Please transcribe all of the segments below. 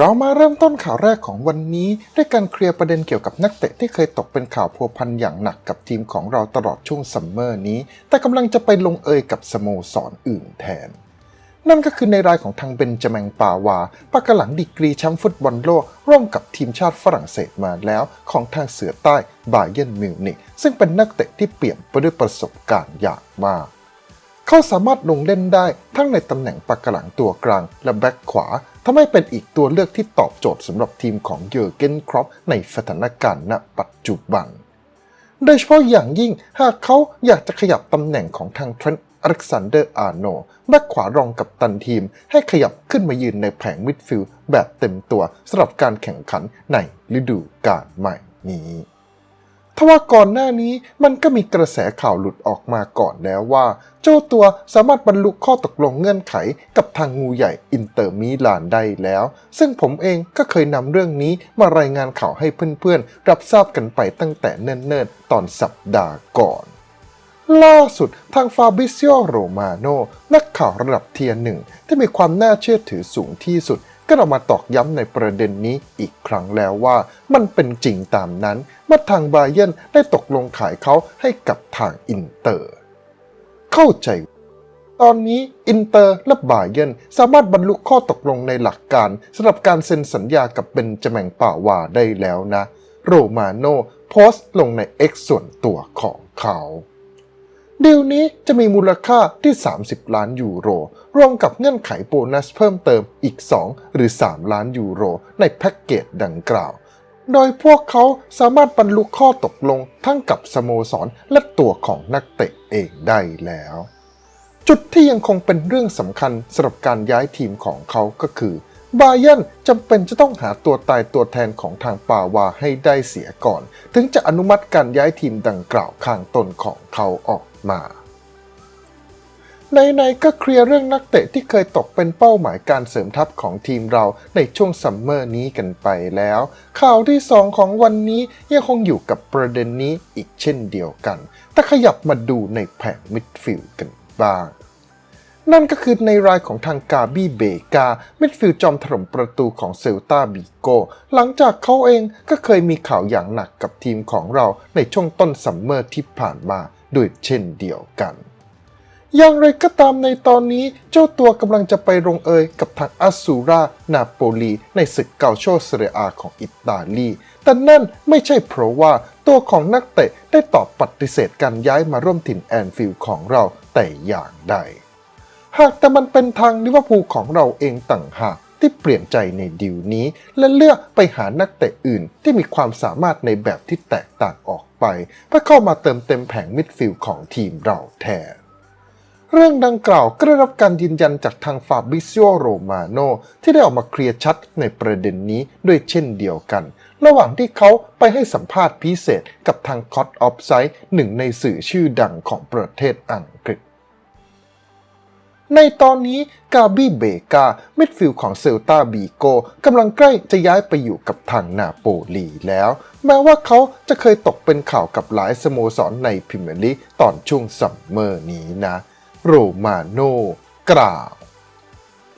เรามาเริ่มต้นข่าวแรกของวันนี้ ด้วยการเคลียร์ประเด็นเกี่ยวกับนักเตะที่เคยตกเป็นข่าวพัวพันอย่างหนักกับทีมของเราตลอดช่วงซัมเมอร์นี้ แต่กำลังจะไปลงเอยกับสโมสรอื่นแทน นั่นก็คือในรายของทางเบนจามิงปาวาปากหลังดีกรีแชมป์ฟุตบอลโลก ร่วมกับทีมชาติฝรั่งเศสมาแล้ว ของทางเสือใต้บาเย r n นมิวนิกซึ่งเป็นนักเตะที่เปี่ยมไปด้วยประสบการณ์อย่างมาก เขาสามารถลงเล่นได้ทั้งในตำแหน่งปากหลังตัวกลางและแบ็คขวาทำให้เป็นอีกตัวเลือกที่ตอบโจทย์สำหรับทีมของเยอร์เกนครอปในสถานการณ์ณปัจจุบัน โดยเฉพาะอย่างยิ่งหากเขาอยากจะขยับตำแหน่งของทางเทรนต์อเล็กซานเดอร์อาร์โนแบ็คขวารองกับตันทีม ให้ขยับขึ้นมายืนในแผงมิดฟิลด์แบบเต็มตัวสำหรับการแข่งขันในฤดูกาลใหม่นี้ ทว่าก่อนหน้านี้มันก็มีกระแสข่าวหลุดออกมาก่อนแล้วว่า เจ้าตัวสามารถบรรลุข้อตกลงเงื่อนไขกับทางงูใหญ่อินเตอร์มิลานได้แล้ว ซึ่งผมเองก็เคยนำเรื่องนี้มารายงานข่าวให้เพื่อนๆ รับทราบกันไปตั้งแต่เนิ่นๆ ตอนสัปดาห์ก่อนล่าสุดทางฟาบิซิโอโรมาโนนักข่าวระดับเทียร์หนึ่งที่มีความน่าเชื่อถือสูงที่สุด ก็ออกมาตอกย้ำในประเด็นนี้อีกครั้งแล้วว่ามันเป็นจริงตามนั้นเมื่อทางบาเย r n ได้ตกลงขายเขาให้กับทางอินเตอร์ เข้าใจ ตอนนี้อินเตอร์และบาเย r n สามารถบรรลุข้อตกลงในหลักการสำหรับการเซ็นสัญญากับเบนจามิงป่าวาได้แล้วนะ โรมาโนโพสต์ลงใน X ส่วนตัวของเขา ดีลนี้จะมีมูลค่าที่ 30 ล้านยูโร รวมกับเงื่อนไขโบนัสเพิ่มเติมอีก 2 หรือ 3 ล้านยูโร ในแพ็กเกจดังกล่าว โดยพวกเขาสามารถบรรลุข้อตกลงทั้งกับสโมสรและตัวของนักเตะเองได้แล้ว จุดที่ยังคงเป็นเรื่องสำคัญสำหรับการย้ายทีมของเขาก็คือบาเย r n จำเป็นจะต้องหาตัวตายตัวแทนของทางปาวาให้ได้เสียก่อน ถึงจะอนุมัติการย้ายทีมดังกล่าวข้างต้นของเขาออก มา ในๆก็เคลียร์เรื่องนักเตะที่เคยตกเป็นเป้าหมายการเสริมทัพของทีมเราในช่วงซัมเมอร์นี้กันไปแล้ว ข่าวที่ 2 ของวันนี้ยังคงอยู่กับประเด็นนี้อีกเช่นเดียวกัน แต่ขยับมาดูในแผงมิดฟิลด์กันบ้างนั่นก็คือในรายของทางกาบี้เบกามิดฟิลด์จอมถล่มประตูของเซลตาบิโก หลังจากเขาเองก็เคยมีข่าวอย่างหนักกับทีมของเราในช่วงต้นซัมเมอร์ที่ผ่านมา ด้วยเช่นเดียวกัน อย่างไรก็ตามในตอนนี้เจ้าตัวกำลังจะไปลงเอยกับทางอาซูรานาโปลีในศึกเกาโชเซเรียอาของอิตาลี แต่นั่นไม่ใช่เพราะว่าตัวของนักเตะได้ตอบปฏิเสธการย้ายมาร่วมถิ่นแอนฟิลด์ของเราแต่อย่างใด หากแต่มันเป็นทางลิเวอร์พูลของเราเองต่างหาก ที่เปลี่ยนใจในดีลนี้ และเลือกไปหานักเตะอื่นที่มีความสามารถในแบบที่แตกต่างออกไปเพื่อเข้ามาเติมเต็มแผงมิดฟิลด์ของทีมเราแทนเรื่องดังกล่าวก็ได้รับการยืนยันจากทางฟาบริซิโอโรมาโนที่ได้ออกมาเคลียร์ชัดในประเด็นนี้ด้วยเช่นเดียวกัน ระหว่างที่เขาไปให้สัมภาษณ์พิเศษกับทางคอตออฟไซด์หนึ่งในสื่อชื่อดังของประเทศอังกฤษ ในตอนนี้กาบี้เบกามิดฟิลด์ของเซลตาบีโกกำลังใกล้จะย้ายไปอยู่กับทางนาโปลีแล้ว แม้ว่าเขาจะเคยตกเป็นข่าวกับหลายสโมสรในพรีเมียร์ลีกตอนช่วงซัมเมอร์นี้นะ โรมาโนกล่าว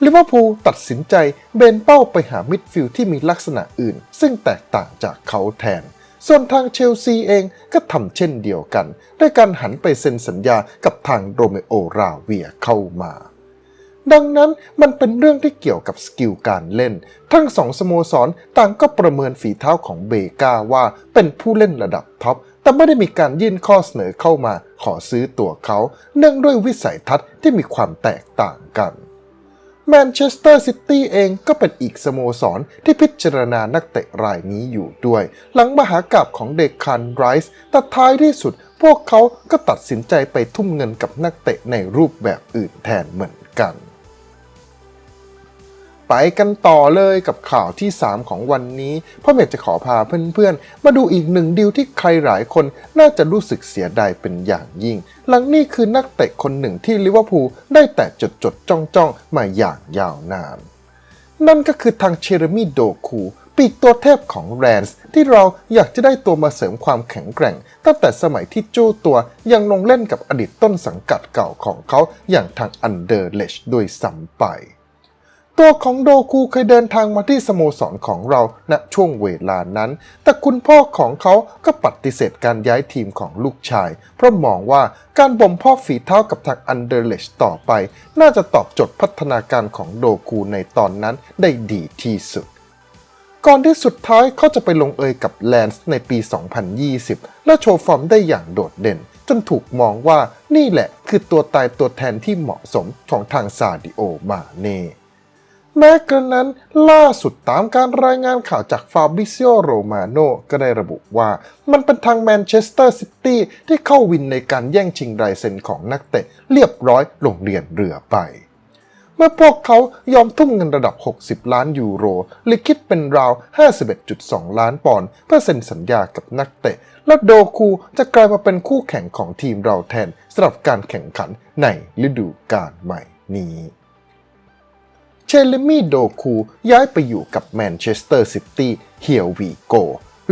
ลิเวอร์พูลตัดสินใจเบนเป้าไปหามิดฟิลด์ที่มีลักษณะอื่น ซึ่งแตกต่างจากเขาแทน ส่วนทางเชลซีเองก็ทำเช่นเดียวกัน ด้วยการหันไปเซ็นสัญญากับทางโรเมโอราเวียเข้ามา ดังนั้นมันเป็นเรื่องที่เกี่ยวกับสกิลการเล่น ทั้งสองสโมสรต่างก็ประเมินฝีเท้าของเบกาว่าเป็นผู้เล่นระดับท็อปแต่ไม่ได้มีการยื่นข้อเสนอเข้ามาขอซื้อตัวเขา เนื่องด้วยวิสัยทัศน์ที่มีความแตกต่างกัน แมนเชสเตอร์ซิตี้เองก็เป็นอีกสโมสรที่พิจารณานักเตะรายนี้อยู่ด้วย หลังมหากราบของเดคันไรส์แต่ท้ายที่สุด พวกเขาก็ตัดสินใจไปทุ่มเงินกับนักเตะในรูปแบบอื่นแทนเหมือนกัน ไปกันต่อเลยกับข่าวที่ 3 ของวันนี้พ่อเมย์จะขอพาเพื่อนๆ มาดูอีกหนึ่งดีลที่ใครหลายคนน่าจะรู้สึกเสียดายเป็นอย่างยิ่ง หลังนี่คือนักเตะคนหนึ่งที่ลิเวอร์พูลได้แต่จดจดจ้องจ้องมาอย่างยาวนาน นั่นก็คือทางเชเรมีโดคูปีกตัวเทพของแรนส์ที่เราอยากจะได้ตัวมาเสริมความแข็งแกร่ง ตั้งแต่สมัยที่จู้ตัวยังลงเล่นกับอดีตต้นสังกัดเก่าของเขาอย่างทางอันเดอร์เลชด้วยซ้ำไป ตัวของโดคูเคยเดินทางมาที่สโมสรของเราณช่วงเวลานั้น แต่คุณพ่อของเขาก็ปฏิเสธการย้ายทีมของลูกชาย เพราะมองว่าการบ่มเพาะฝีเท้ากับทางอันเดอร์เลชต่อไป น่าจะตอบโจทย์พัฒนาการของโดคูในตอนนั้นได้ดีที่สุดก่อนที่สุดท้ายเขาจะไปลงเอยกับแลนส์ในปี 2020 และโชว์ฟอร์มได้อย่างโดดเด่น จนถูกมองว่านี่แหละคือตัวตายตัวแทนที่เหมาะสมของทางซาดิโอมาเน่ แม้กระนั้นล่าสุดตามการรายงานข่าวจากฟาบิซิโอโรมาโนก็ได้ระบุว่ามันเป็นทางแมนเชสเตอร์ซิตี้ที่เข้าวินในการแย่งชิงลายเซ็นของนักเตะเรียบร้อยลงเรียนเรือไป เมื่อพวกเขายอมทุ่มเงินระดับ 60 ล้านยูโร หรือคิดเป็นราว 51.2 ล้านปอนด์เพื่อเซ็นสัญญากับนักเตะ และโดคูจะกลายมาเป็นคู่แข่งของทีมเราแทนสำหรับการแข่งขันในฤดูกาลใหม่นี้ เชลมี่โดคูย้ายไปอยู่กับแมนเชสเตอร์ซิตี้เฮียวีโก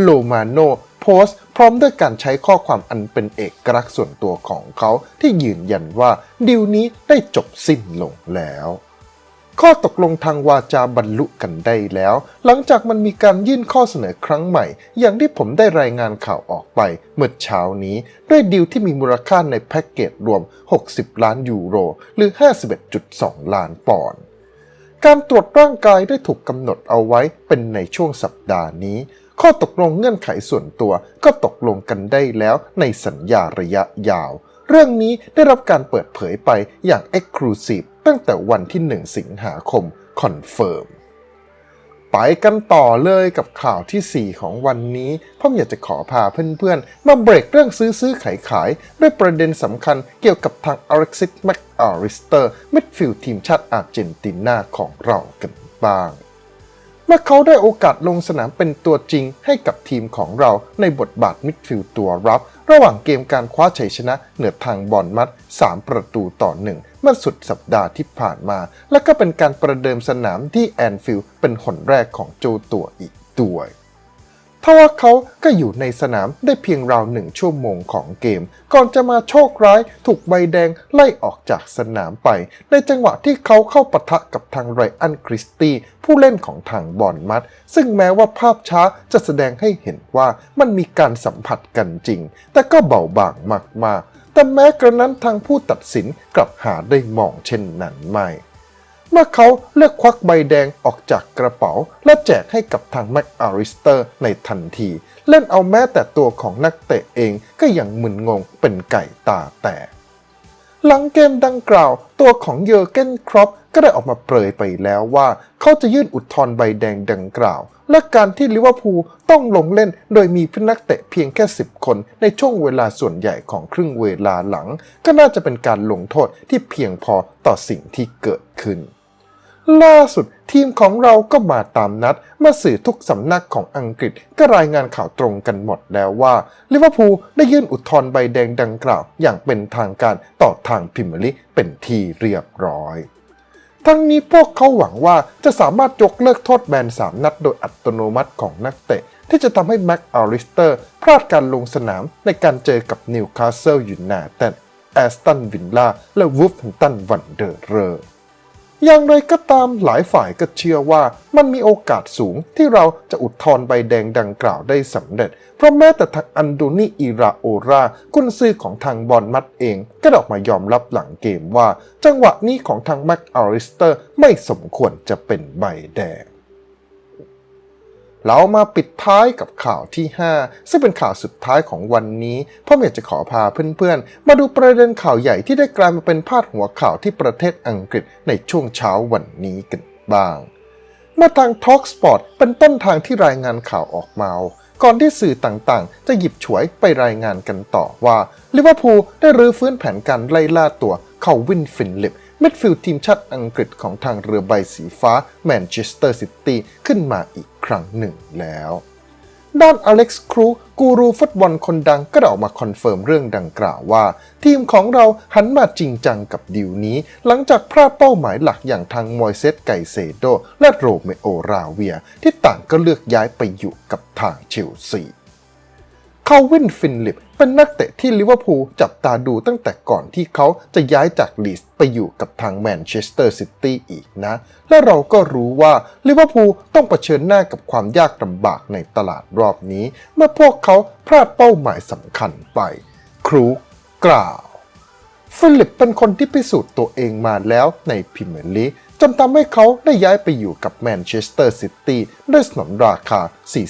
โลมาโนโพสต์พร้อมด้วยการใช้ข้อความอันเป็นเอกลักษณ์ส่วนตัวของเขาที่ยืนยันว่าดีลนี้ได้จบสิ้นลงแล้ว ข้อตกลงทางวาจาบรรลุกันได้แล้ว หลังจากมันมีการยื่นข้อเสนอครั้งใหม่ อย่างที่ผมได้รายงานข่าวออกไปเมื่อเช้านี้ ด้วยดีลที่มีมูลค่าในแพ็กเกจรวม 60 ล้านยูโร หรือ 51.2 ล้านปอนด์ การตรวจร่างกายได้ถูกกำหนดเอาไว้เป็นในช่วงสัปดาห์นี้ ข้อตกลงเงื่อนไขส่วนตัวก็ตกลงกันได้แล้วในสัญญาระยะยาว เรื่องนี้ได้รับการเปิดเผยไปอย่าง Exclusive ตั้งแต่วันที่ 1 สิงหาคมคอนเฟิร์ม ไปกันต่อเลยกับข่าวทีสี่ 4 ของวันนี้ผมอยากจะขอพาเพื่อนๆ มาเบรกเรื่องซื้อซื้อขายขายด้วยประเด็นสำคัญเกี่ยวกับทาง Alexis McAllister มิดฟิลด์ทีมชาติอาร์เจนตินาของเรากันบ้าง เมื่อเขาได้โอกาสลงสนามเป็นตัวจริงให้กับทีมของเราในบทบาทมิดฟิลด์ตัวรับ ระหว่างเกมการคว้าชัยชนะเหนือทางบอลมัด 3 ประตูต่อหนึ่ง เมื่อสุดสัปดาห์ที่ผ่านมา และก็เป็นการประเดิมสนามที่แอนฟิลด์เป็นหนแรกของโจตัวอีกด้วยทว่าเขาก็อยู่ในสนามได้เพียงราวหนึ่งชั่วโมงของเกม ก่อนจะมาโชคร้ายถูกใบแดงไล่ออกจากสนามไป ในจังหวะที่เขาเข้าปะทะกับทางไรอันคริสตี้ผู้เล่นของทางบอลมัด ซึ่งแม้ว่าภาพช้าจะแสดงให้เห็นว่ามันมีการสัมผัสกันจริง แต่ก็เบาบางมากๆ แต่แม้กระนั้นทางผู้ตัดสินกลับหาได้มองเช่นนั้นไม่ เมื่อเขาเลือกควักใบแดงออกจากกระเป๋า และแจกให้กับทางแม็กอาริสเตอร์ในทันที เล่นเอาแม้แต่ตัวของนักเตะเองก็ยังมึนงงเป็นไก่ตาแตก หลังเกมดังกล่าว ตัวของเยอร์เกนครอปก็ได้ออกมาเปรยไปแล้วว่า เขาจะยื่นอุทธรณ์ใบแดงดังกล่าว และการที่ลิเวอร์พูลต้องลงเล่น โดยมีพนักเตะเพียงแค่ 10 คนในช่วงเวลาส่วนใหญ่ของครึ่งเวลาหลัง ก็น่าจะเป็นการลงโทษที่เพียงพอต่อสิ่งที่เกิดขึ้น ล่าสุดทีมของเราก็มาตามนัดเมื่อสื่อทุกสำนักของอังกฤษก็รายงานข่าวตรงกันหมดแล้วว่าลิเวอร์พูลได้ยื่นอุทธรณ์ใบแดงดังกล่าว อย่างเป็นทางการต่อทางพรีเมียร์ลีกเป็นที่เรียบร้อย ทั้งนี้พวกเขาหวังว่าจะสามารถยกเลิกโทษแบน 3 นัดโดยอัตโนมัติของนักเตะ ที่จะทำให้แม็กอาริสเตอร์พลาดการลงสนามในการเจอกับนิวคาสเซิลยูไนเต็ดแอสตันวิลล่าและวูฟแฮมตันวันเดอร์เรอร์ อย่างไรก็ตามหลายฝ่ายก็เชื่อว่ามันมีโอกาสสูงที่เราจะอุทธรใบแดงดังกล่าวได้สำเร็จ เพราะแม้แต่ทางอันโดนีอิราโอรากุนซือของทางบอลมัดเองก็ออกมายอมรับหลังเกมว่า จังหวะนี้ของทางแม็กอาริสเตอร์ไม่สมควรจะเป็นใบแดง เรามาปิดท้ายกับข่าวที่ 5 ซึ่งเป็นข่าวสุดท้ายของวันนี้พ่ออยากจะขอพาเพื่อนๆ มาดูประเด็นข่าวใหญ่ที่ได้กลายมาเป็นพาดหัวข่าวที่ประเทศอังกฤษในช่วงเช้าวันนี้กันบ้าง เมื่อทาง Talksport เป็นต้นทางที่รายงานข่าวออกมา ก่อนที่สื่อต่างๆ จะหยิบฉวยไปรายงานกันต่อว่าลิเวอร์พูลได้รื้อฟื้นแผนการไล่ล่าตัวเขาวินฟินลิปมิดฟิลด์ทีมชาติอังกฤษของทางเรือใบสีฟ้าแมนเชสเตอร์ซิตี้ขึ้นมาอีก ครั้งหนึ่งแล้ว ด้านอเล็กซ์ครูกูรูฟุตบอลคนดังก็ได้ออกมาคอนเฟิร์มเรื่องดังกล่าวว่า ทีมของเราหันมาจริงจังกับดีลนี้ หลังจากพลาดเป้าหมายหลักอย่างทางมอยเซตไกเซโด และโรเมโอราเวีย ที่ต่างก็เลือกย้ายไปอยู่กับทางเชลซีคาวินฟินลิป เป็นนักเตะที่ลิเวอร์พูลจับตาดูตั้งแต่ก่อนที่เขาจะย้ายจากลีสไปอยู่กับทางแมนเชสเตอร์ซิตี้อีกนะ และเราก็รู้ว่าลิเวอร์พูลต้องเผชิญหน้ากับความยากลำบากในตลาดรอบนี้ เมื่อพวกเขาพลาดเป้าหมายสำคัญไป ครูกล่าวฟิลิปเป็นคนที่พิสูจน์ตัวเองมาแล้วในพรีเมียร์ลีก จนทำให้เขาได้ย้ายไปอยู่กับแมนเชสเตอร์ซิตี้ด้วยสนนราคา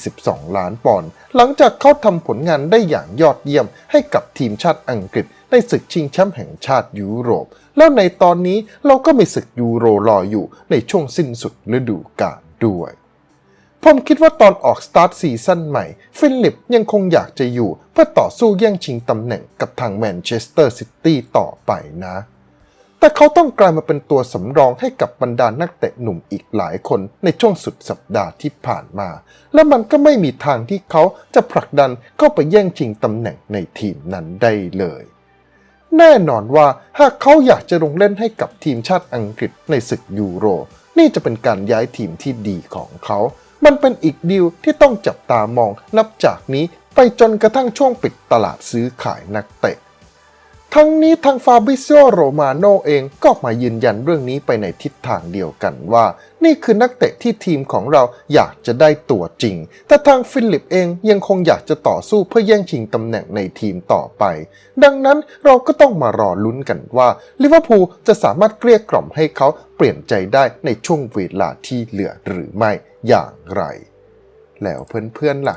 42 ล้านปอนด์หลังจากเขาทำผลงานได้อย่างยอดเยี่ยมให้กับทีมชาติอังกฤษในศึกชิงแชมป์แห่งชาติยุโรป แล้วในตอนนี้เราก็มีศึกยูโรรออยู่ในช่วงสิ้นสุดฤดูกาลด้วยผมคิดว่าตอนออกสตาร์ทซีซั่นใหม่ ฟิลิปยังคงอยากจะอยู่เพื่อต่อสู้แย่งชิงตำแหน่งกับทางแมนเชสเตอร์ซิตี้ต่อไปนะ แต่เขาต้องกลายมาเป็นตัวสำรองให้กับบรรดานักเตะหนุ่มอีกหลายคนในช่วงสุดสัปดาห์ที่ผ่านมา และมันก็ไม่มีทางที่เขาจะผลักดันเข้าไปแย่งชิงตำแหน่งในทีมนั้นได้เลย แน่นอนว่าหากเขาอยากจะลงเล่นให้กับทีมชาติอังกฤษในศึกยูโร นี่จะเป็นการย้ายทีมที่ดีของเขา มันเป็นอีกดีลที่ต้องจับตามองนับจากนี้ไปจนกระทั่งช่วงปิดตลาดซื้อขายนักเตะ ทั้งนี้ทางฟาบิซิโอโรมาโนเองก็มายืนยันเรื่องนี้ไปในทิศทางเดียวกันว่า นี่คือนักเตะที่ทีมของเราอยากจะได้ตัวจริง แต่ทางฟิลิปเองยังคงอยากจะต่อสู้เพื่อแย่งชิงตำแหน่งในทีมต่อไป ดังนั้นเราก็ต้องมารอลุ้นกันว่าลิเวอร์พูลจะสามารถเกลี้ยกล่อมให้เขาเปลี่ยนใจได้ในช่วงเวลาที่เหลือหรือไม่อย่างไร แล้วเพื่อนๆล่ะ